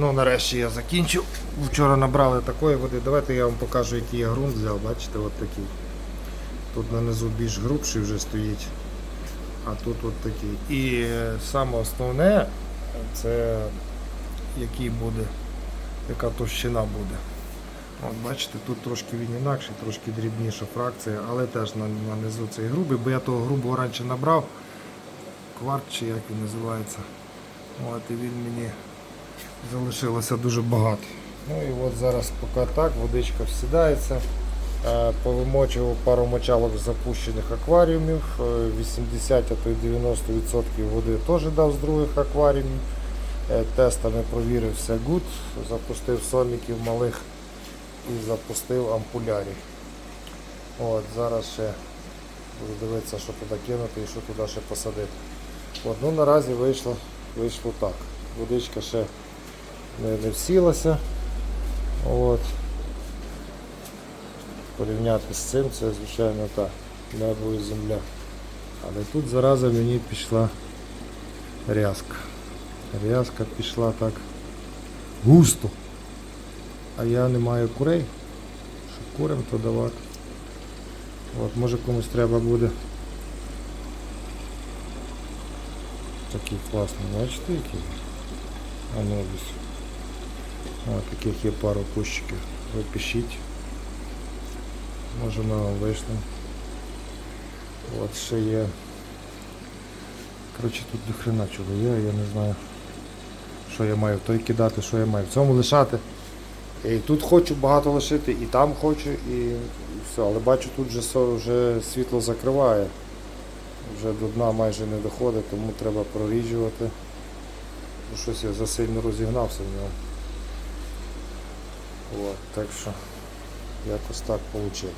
Ну, нарешті я закінчив. Вчора набрали такої води. Давайте я вам покажу, який я ґрунт взяв. Бачите, от такий. Тут нанизу більш грубший вже стоїть. А тут от такий. І е, саме основне це який буде, яка товщина буде. От бачите, тут трошки він інакший, трошки дрібніша фракція, але теж на, на низу цей грубий, бо я того грубого раніше набрав. Кварт чи як він називається. От, і він мені залишилося дуже багато. Ну і от зараз поки так, водичка всідається. Е, Повимочував пару мочалок запущених акваріумів. Е, 80, а то й 90% води теж дав з других акваріумів. Е, Тестами провірив все гуд, запустив соміків малих і запустив ампулярі. От, зараз ще буду дивитися, що туди кинути і що туди ще посадити. От, ну, наразі вийшло, вийшло так. Водичка ще не, не всілася. От. Порівняти з цим, це звичайно так, небо і земля. Але тут зараза мені пішла рязка. Рязка пішла так густо. А я не маю курей. Щоб курям то давати. От, може комусь треба буде. Такий класний, бачите який? Анубіс. О, таких є пару кущиків. Ви пишіть. Може ми вийшлемо. От ще є. Коротше тут до хрена чого є, я не знаю. Що я маю в той кидати, що я маю в цьому лишати. І тут хочу багато лишити, і там хочу, і, все. Але бачу, тут вже, вже світло закриває. Вже до дна майже не доходить, тому треба проріджувати. Ну, щось я засильно розігнався в нього. От, так що якось так вийшло.